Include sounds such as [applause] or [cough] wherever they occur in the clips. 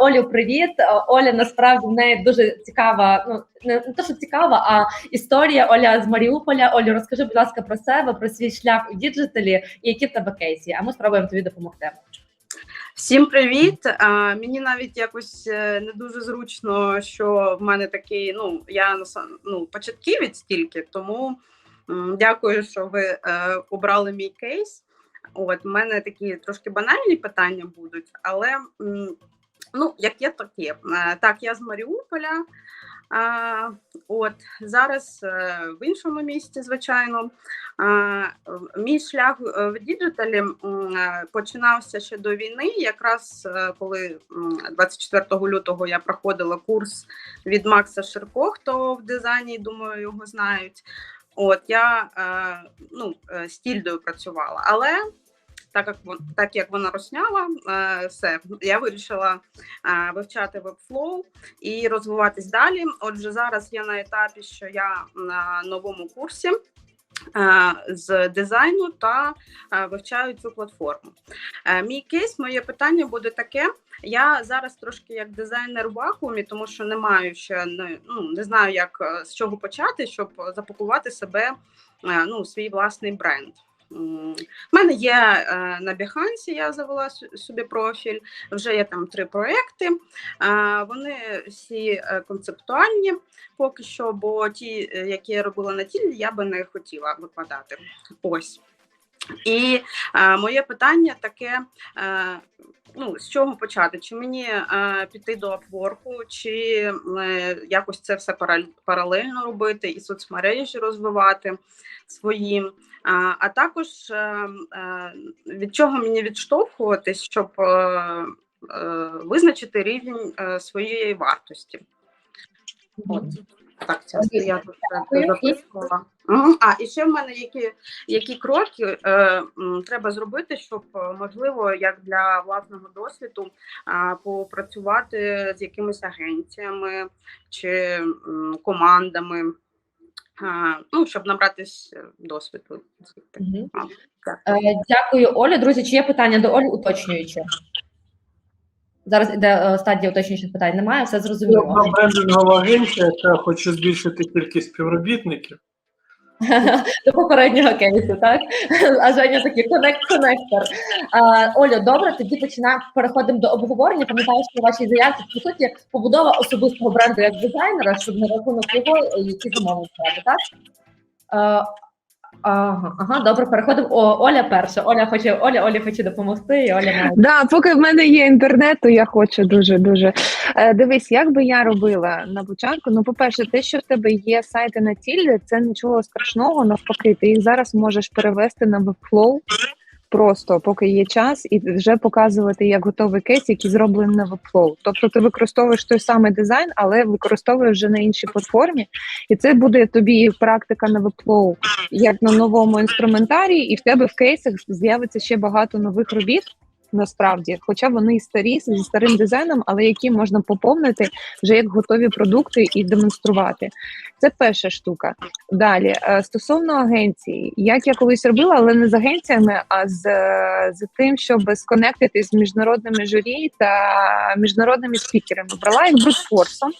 Олю, привіт. Оля насправді в неї дуже цікава. Ну не, те, що цікава, а історія Оля з Маріуполя. Олю, розкажи, будь ласка, про себе, про свій шлях у діджиталі і які в тебе кейси. А ми спробуємо тобі допомогти. Всім привіт! А, мені навіть якось е, не дуже зручно, що в мене такий. Ну я ну, початківець тільки, тому м, дякую, що ви е, обрали мій кейс. От в мене такі трошки банальні питання будуть, але м, ну як є, так є. Е, так, я з Маріуполя. А, От зараз е, в іншому місті, звичайно, мій шлях в діджиталі починався ще до війни. Якраз е, коли 24 лютого я проходила курс від Макса Ширко, хто в дизайні, думаю, його знають. От я е, ну, з працювала, але так як так як вона розсняла е, все, я вирішила е, вивчати Webflow і розвиватись далі. Отже, зараз я на етапі, що я на новому курсі. Е, з дизайну та вивчаю цю платформу. Мій кейс, моє питання буде таке: я зараз трошки як дизайнер в вакуумі, тому що не маю ще ну не знаю, як з чого почати, щоб запакувати себе ну, свій власний бренд. У мене є е, на Behance, я завела собі профіль, вже є там три проекти. Вони всі е, концептуальні поки що, бо ті, е, які я робила на тілі, я би не хотіла викладати. Ось. І е, моє питання таке: е, ну, з чого почати? Чи мені е, піти до апворку, чи е, якось це все паралельно робити і соцмережі розвивати своїм? А а також е, е, від чого мені відштовхуватись, щоб е, визначити рівень своєї вартості. От. Так, це я тут записувала. А, і ще в мене які які кроки е, треба зробити, щоб можливо, як для власного досвіду, е, попрацювати з якимись агенціями чи е, командами ну, щоб набратись е, досвіду. Угу. Дякую, Оля. Друзі, чи є питання до Олі уточнюючи? Зараз іде е, стадія уточнюючих питань. Немає, все зрозуміло. брендингова агенція, яка хоче збільшити кількість співробітників. [laughs] До попереднього кейсу, так? А Женя такий коннект-коннектор. Олю, добре, тоді починаємо переходимо до обговорення. Пам'ятаю, що вашій заявці по суті побудова особистого бренду як дизайнера, щоб на рахунок його е, які замовлення, так? Ага, добре, переходимо. О, Оля перша. Оля хоче Оля, Оля хоче допомогти. і Оля має. Да, поки в мене є інтернет, то я хочу дуже дуже. Е, Дивись, як би я робила на початку. Ну, по-перше, те, що в тебе є сайти на тілі, це нічого страшного. Навпаки, ти їх зараз можеш перевести на Webflow, просто поки є час, і вже показувати як готовий кейс, який зроблений на Webflow. Тобто ти використовуєш той самий дизайн, але використовуєш вже на іншій платформі, і це буде тобі практика на Webflow, як на новому інструментарії, і в тебе в кейсах з'явиться ще багато нових робіт насправді, хоча вони і старі зі старим дизайном, але які можна поповнити вже як готові продукти і демонструвати. Це перша штука. Далі е, стосовно агенції, як я колись робила, але не з агенціями, а з з тим, щоб сконектити з міжнародними журі та міжнародними спікерами. Брала їх брутфорсом.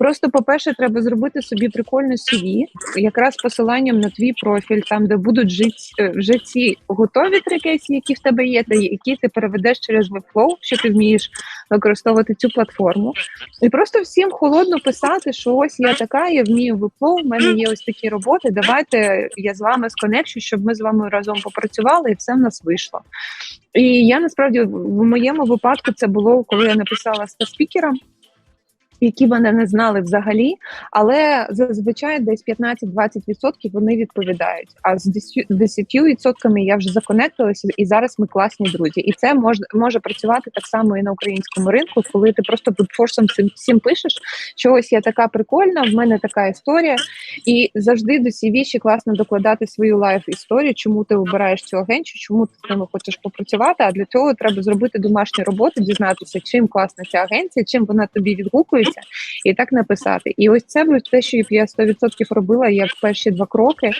Просто, по-перше, треба зробити собі прикольну CV, якраз посиланням на твій профіль, там де будуть жити е, вже ці готові трекейси, які в тебе є, та які ти переведеш через Webflow, що ти вмієш використовувати цю платформу, і просто всім холодно писати, що ось я така, я вмію Webflow, в мене є ось такі роботи. Давайте я з вами сконекчу, щоб ми з вами разом попрацювали, і все в нас вийшло. І я насправді в моєму випадку це було коли я написала спікерам які мене не знали взагалі, але зазвичай десь 15-20% вони відповідають. А з 10% я вже законектилася, і зараз ми класні друзі. І це може може працювати так само і на українському ринку, коли ти просто форсом всім, всім пишеш, що ось я така прикольна, в мене така історія, і завжди до CV ще класно докладати свою лайф історію, чому ти обираєш цю агенцію, чому ти з ними хочеш попрацювати. А для цього треба зробити домашню роботу, дізнатися, чим класна ця агенція, чим вона тобі відгукує подивитися і так написати. І ось це те, що я 100% робила як перші два кроки.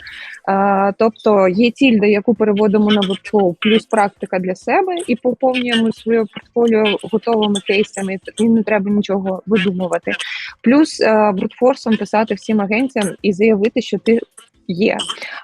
А, тобто є тільда, яку переводимо на workflow, плюс практика для себе, і поповнюємо своє портфоліо готовими кейсами. І не треба нічого видумувати. Плюс брутфорсом писати всім агенціям і заявити, що ти є.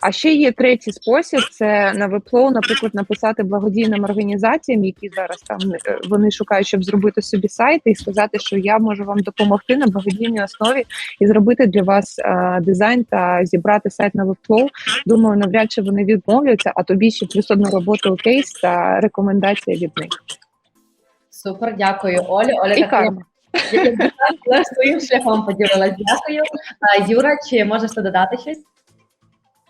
А ще є третій спосіб: це на вебфлоу, наприклад, написати благодійним організаціям, які зараз там е, вони шукають, щоб зробити собі сайт, і сказати, що я можу вам допомогти на благодійній основі і зробити для вас е, дизайн та зібрати сайт на вебфлоу. Думаю, навряд чи вони відмовляться, а тобі ще плюс одну роботу у кейс та рекомендація від них. Супер, дякую, Олі. Оля І так, карма. як дизайн, але своїм шляхом поділилась. Дякую. А, Юра, чи можеш ти додати щось?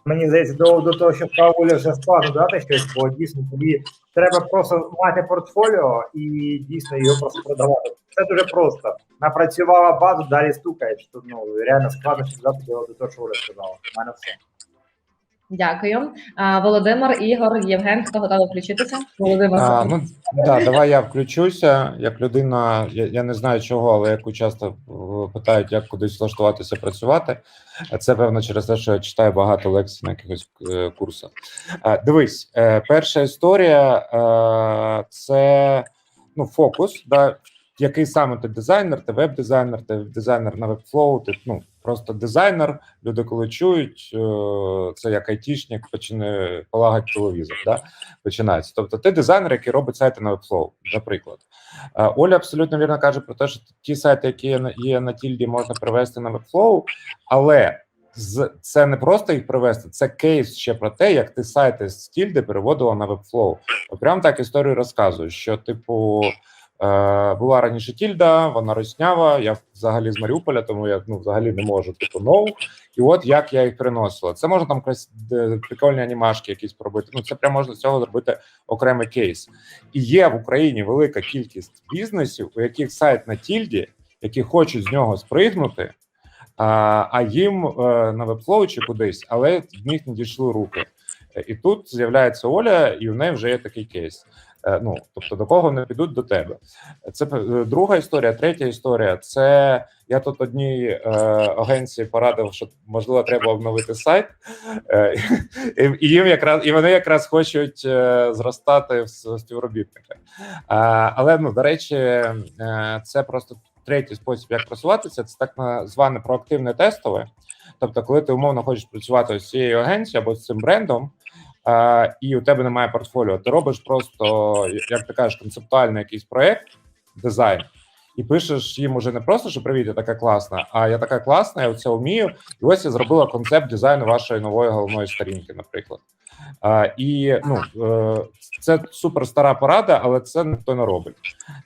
Мені здається, до, до того, щоб про вже складно дати щось, бо дійсно тобі треба просто мати портфоліо і дійсно його просто продавати. Це дуже просто. Напрацювала базу, далі стукаєш. Тут ну реально складно щоб дати до того, що Оля сказала. У мене все. Дякую. А, Володимир, Ігор, Євген, хто готовий включитися? Володимир. А, ну да, давай я включуся. Як людина, я, я не знаю чого, але яку часто е, питають, як кудись влаштуватися працювати. А Це певно через те, що я читаю багато лекцій на якихось е, курсах. Е, дивись, е, перша історія це ну, фокус. Да, який саме ти дизайнер, ти веб-дизайнер, ти дизайнер на вебфлоу, ти ну просто дизайнер. Люди, коли чують, е, це як айтішник почне полагати телевізор. Да? починається. Тобто, ти дизайнер, який робить сайти на Webflow, наприклад. Е, Оля абсолютно вірно каже про те, що ті сайти, які є на- тільді, можна привести на Webflow, але це не просто їх привести, це кейс ще про те, як ти сайти з тільди переводила на Webflow. Прям так історію розказую, що типу. Е, була раніше тільда, вона роснява. Я взагалі з Маріуполя, тому я ну взагалі не можу типу ноу. І от як я їх приносила. Це можна там прикольні анімашки якісь пробити. Ну це прям можна з цього зробити окремий кейс. І є в Україні велика кількість бізнесів, у яких сайт на тільді, які хочуть з нього спригнути, а, а їм е, на вебфлоу чи кудись, але в них не дійшли руки. Е, І тут з'являється Оля, і в неї вже є такий кейс. Е, Ну, тобто, до кого вони підуть до тебе. Це е, друга історія. Третя історія це я тут одній е, агенції порадив, що можливо треба обновити сайт, е, і, їм якраз і вони якраз хочуть е, зростати в с- співробітника. Е, але ну до речі, е, це просто третій спосіб, як просуватися. Це так зване проактивне тестове. Тобто, коли ти умовно хочеш працювати з цією агенцією або з цим брендом. І у тебе немає портфоліо. Ти робиш просто, як ти кажеш, концептуальний якийсь проект, дизайн, і пишеш їм уже не просто, що привіт, я така класна, а я така класна, я це вмію. І ось я зробила концепт дизайну вашої нової головної сторінки, наприклад. А, і ну е, це супер стара порада, але це ніхто не робить.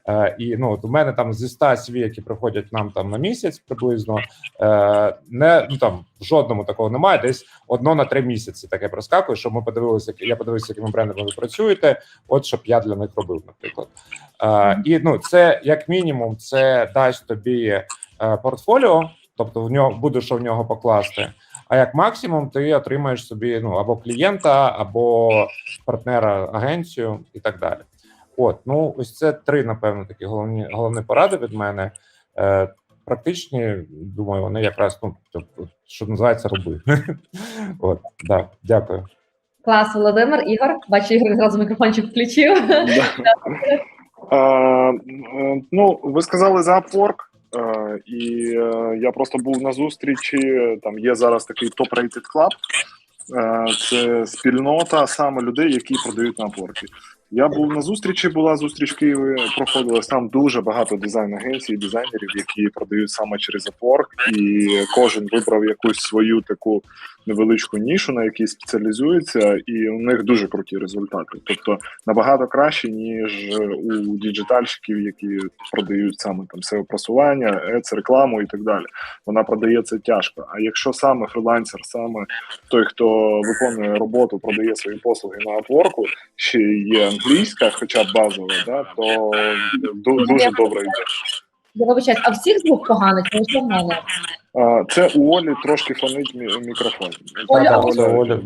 Е, і ну от у мене там зі 100 CV, які приходять нам там на місяць приблизно, е, не ну там в жодному такого немає. Десь одно на три місяці таке проскакує, щоб ми подивилися, я подивився, якими брендами ви працюєте. От щоб я для них робив, наприклад. Е, і ну це як мінімум, це дасть тобі е, портфоліо, тобто в нього буде що в нього покласти. А як максимум, ти отримаєш собі ну або клієнта, або партнера, агенцію і так далі. От, ну ось це три, напевно, такі головні головні поради від мене. Е, практичні, думаю, вони якраз ну що називається, роби. [laughs] От, да, дякую. Клас, Володимир, Ігор. Бачу, Ігор зразу мікрофончик включив. [laughs] Ну, ви сказали за Upwork, і е, я просто був на зустрічі. Там є зараз такий Top Rated Club. Е, Це спільнота саме людей, які продають на Upwork. Я був на зустрічі, була зустріч в Києві, проходилась там дуже багато дизайн-агенцій, дизайнерів, які продають саме через Upwork, і кожен вибрав якусь свою таку невеличку нішу, на якій спеціалізується, і у них дуже круті результати. Тобто набагато краще, ніж у діджитальщиків, які продають саме там SEO просування, ец, рекламу і так далі. Вона продається тяжко. А якщо саме фрилансер, саме той, хто виконує роботу, продає свої послуги на Upwork, ще є англійська, хоча б базова, да, то дуже добре йде. Я вибачаюсь, а всіх звук поганий, тому що в мене. А, Це у Олі трошки фонить мі- мікрофон. Оля, Так, а це Оля.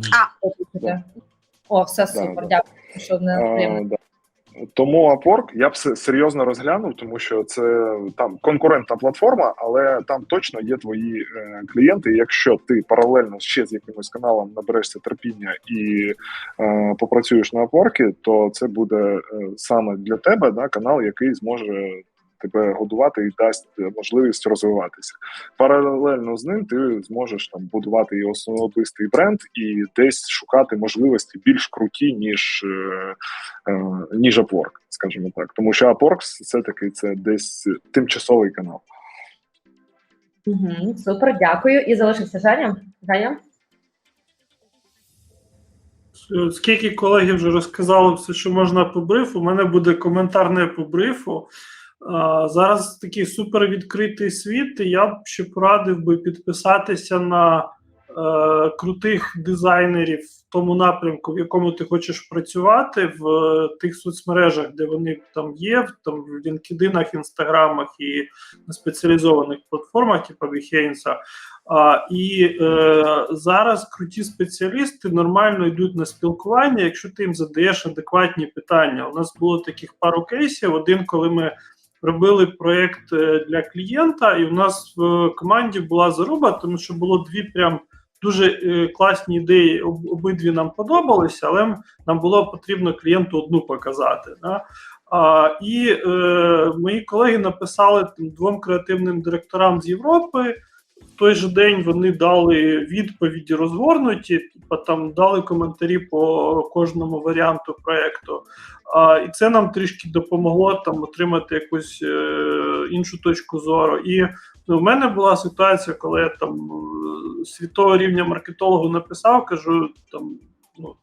О, все супер, дякую, що не А, приємно. да. Тому Upwork я б се- серйозно розглянув, тому що це там конкурентна платформа, але там точно є твої е, клієнти. І Якщо ти паралельно ще з якимось каналом наберешся терпіння і е, попрацюєш на Upwork, то це буде е, саме для тебе да, канал, який зможе тебе годувати і дасть можливість розвиватися. Паралельно з ним ти зможеш там будувати і особистий бренд, і десь шукати можливості більш круті, ніж, е, е, ніж Upwork, скажімо так. Тому що Upwork все таки це десь тимчасовий канал. Угу, супер, дякую. І залишився Женя. Женя? Скільки колеги вже розказали все, що можна по брифу, у мене буде коментар не по брифу. Зараз такий супер відкритий світ. Я б ще порадив би підписатися на е, крутих дизайнерів в тому напрямку, в якому ти хочеш працювати, в е, тих соцмережах, де вони там є, там в LinkedIn, інстаграмах і на спеціалізованих платформах, типу Behance. А, і е, зараз круті спеціалісти нормально йдуть на спілкування, якщо ти їм задаєш адекватні питання. У нас було таких пару кейсів. Один, коли ми робили проєкт е, для клієнта, і у нас в команді була заруба, тому що було дві прям дуже е, класні ідеї. Обидві нам подобалися, але нам було потрібно клієнту одну показати. Да? А, і е, мої колеги написали там, двом креативним директорам з Європи. В той же день вони дали відповіді розгорнуті, там дали коментарі по кожному варіанту проекту. А, і це нам трішки допомогло там отримати якусь е, іншу точку зору. І ну, в мене була ситуація, коли я там е, світового рівня маркетологу написав, кажу там. Ну,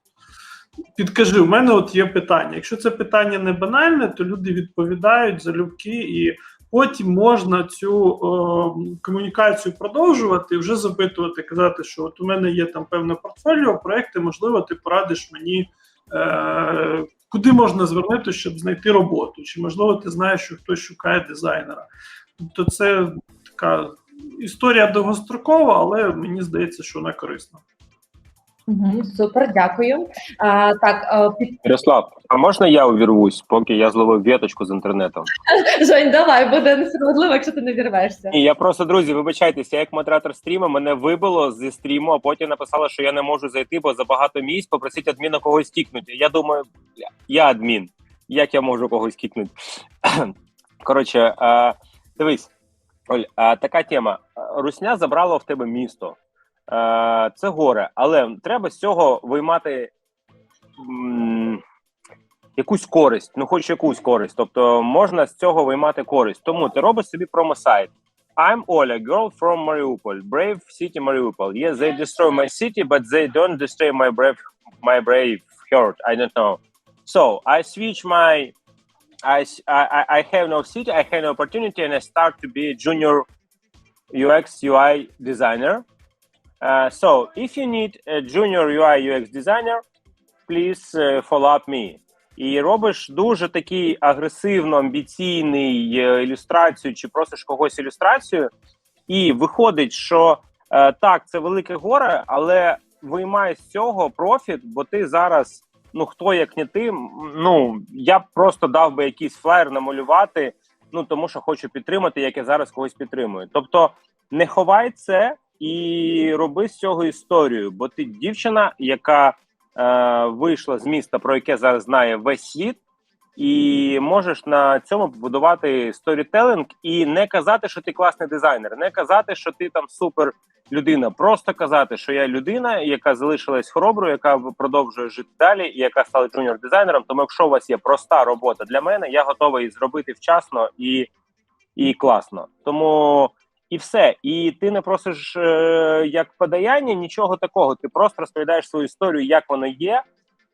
Підкажи, у мене от є питання. Якщо це питання не банальне, то люди відповідають залюбки, і потім можна цю е, комунікацію продовжувати і вже запитувати, казати, що от у мене є там певне портфоліо, проекти, можливо, ти порадиш мені, е, куди можна звернути, щоб знайти роботу, чи можливо ти знаєш, що хтось шукає дизайнера. Тобто, це така історія довгострокова, але мені здається, що вона корисна. Угу, супер, дякую. А, так, а, під... Ярослав, а можна я увірвусь, поки я зловив віточку з інтернетом? [laughs] Жень, давай, буде несправедливо, якщо ти не вірвешся. Ні, я просто друзі, вибачайтеся, я як модератор стріму мене вибило зі стріму, а потім написала, що я не можу зайти, бо забагато місць. Попросіть адміна когось кікнути. Я думаю, я адмін. Як я можу когось кікнути? [clears throat] Коротше, а, дивись, Оль, а, така тема. Русня забрала в тебе місто. Е, Це горе, але треба з цього виймати м, якусь користь, ну хоч якусь користь. Тобто можна з цього виймати користь. Тому ти робиш собі промосайт. I'm Oля, girl from Mariupol, brave city Mariupol. Yes, they destroy my city, but they don't destroy my brave, my brave heart. I don't know. So I switch my, I, I- I have no city, I have no opportunity, and I start to be a junior UX UI designer. Uh, so if you need a junior UI UX designer, please uh, follow up me. І робиш дуже такий агресивно амбіційний е, ілюстрацію, чи просиш когось ілюстрацію, і виходить, що е, так, це велике горе, але виймай з цього профіт, бо ти зараз, ну хто як не ти, ну я б просто дав би якийсь флаєр намалювати, ну тому що хочу підтримати, як я зараз когось підтримую. Тобто не ховай це і роби з цього історію, бо ти дівчина, яка е, вийшла з міста, про яке зараз знає весь світ, і можеш на цьому побудувати сторітелінг і не казати, що ти класний дизайнер, не казати, що ти там супер людина. Просто казати, що я людина, яка залишилась хороброю, яка продовжує жити далі, і яка стала джуніор дизайнером. Тому, якщо у вас є проста робота для мене, я готовий зробити вчасно і, і класно. Тому і все. І ти не просиш е, як подаяння нічого такого. Ти просто розповідаєш свою історію, як воно є.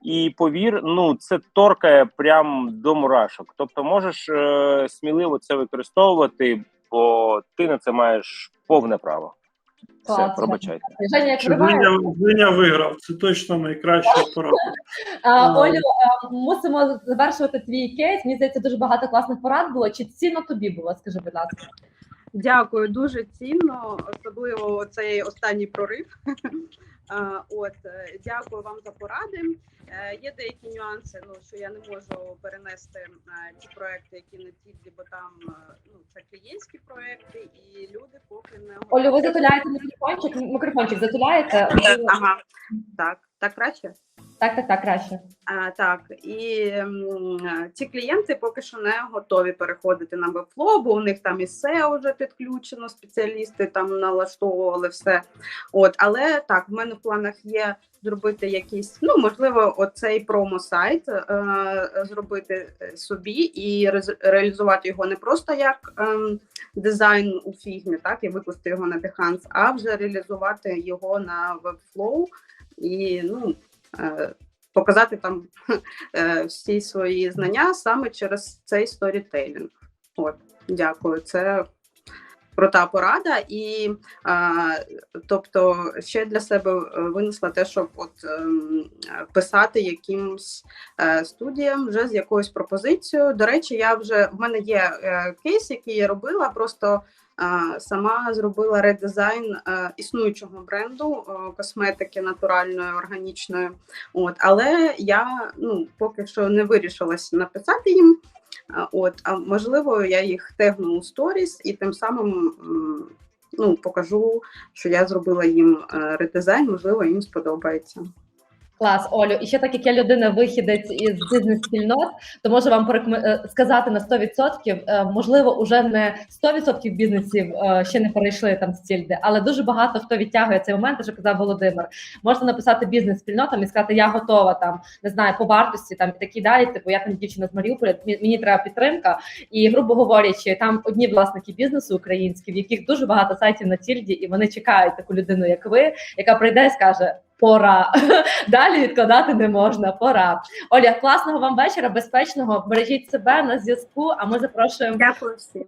І повір, ну це торкає прям до мурашок. Тобто, можеш е, сміливо це використовувати, бо ти на це маєш повне право. Все, Клас, пробачайте. Женя. Женя, Женя виграв. Це точно найкраща порада. Олю, мусимо завершувати твій кейс. Мені здається, дуже багато класних порад було. Чи цінно тобі було? Скажи, будь ласка. Дякую, дуже цінно, особливо цей останній прорив. [laughs] От е, дякую вам за поради. Е, Є деякі нюанси, ну що я не можу перенести е, ті проекти, які на тільді, бо там ну це клієнтські проекти, і люди поки не Олю, ви затуляєте мікрофончик, мікрофончик затуляєте. Ага, так, так краще. Так, так, так, краще. А, так, і м, ці клієнти поки що не готові переходити на Webflow, бо у них там і SEO вже підключено, спеціалісти там налаштовували все. От, але так, в мене в планах є зробити якийсь, ну можливо, оцей промо-сайт е, зробити собі і реалізувати його не просто як ем, дизайн у фігмі, так і викласти його на Behance, а вже реалізувати його на Webflow і ну. Е, Показати там [laughs] е, всі свої знання саме через цей сторітейлінг. От, дякую. Це крута порада. І а, тобто ще для себе е, винесла те, щоб от ем, писати якимсь студіям вже з якоюсь пропозицією. До речі, я вже в мене є кейс, який я робила, просто. Е, Сама зробила редизайн е, існуючого бренду е, косметики натуральної, органічної. От, але я ну поки що не вирішилась написати їм. От, а можливо, я їх тегну у сторіс і тим самим ну, покажу, що я зробила їм е, редизайн, можливо, їм сподобається. Клас, Олю. І ще так як я людина вихідець із бізнес-спільнот, то можу вам порекомен- е, сказати на 100%, е, можливо, уже не 100% бізнесів е, ще не перейшли там з тільди, але дуже багато хто відтягує цей момент, що казав Володимир. Можна написати бізнес-спільнотам і сказати, я готова там, не знаю, по вартості там і такі далі. Типу, я там дівчина з Маріуполя, мені треба підтримка. І грубо говорячи, там одні власники бізнесу українські, в яких дуже багато сайтів на тільді, і вони чекають таку людину, як ви, яка прийде і скаже. Пора [laughs] далі відкладати не можна. Пора. Оля, класного вам вечора, безпечного. Бережіть себе на зв'язку. А ми запрошуємо Дякую всім.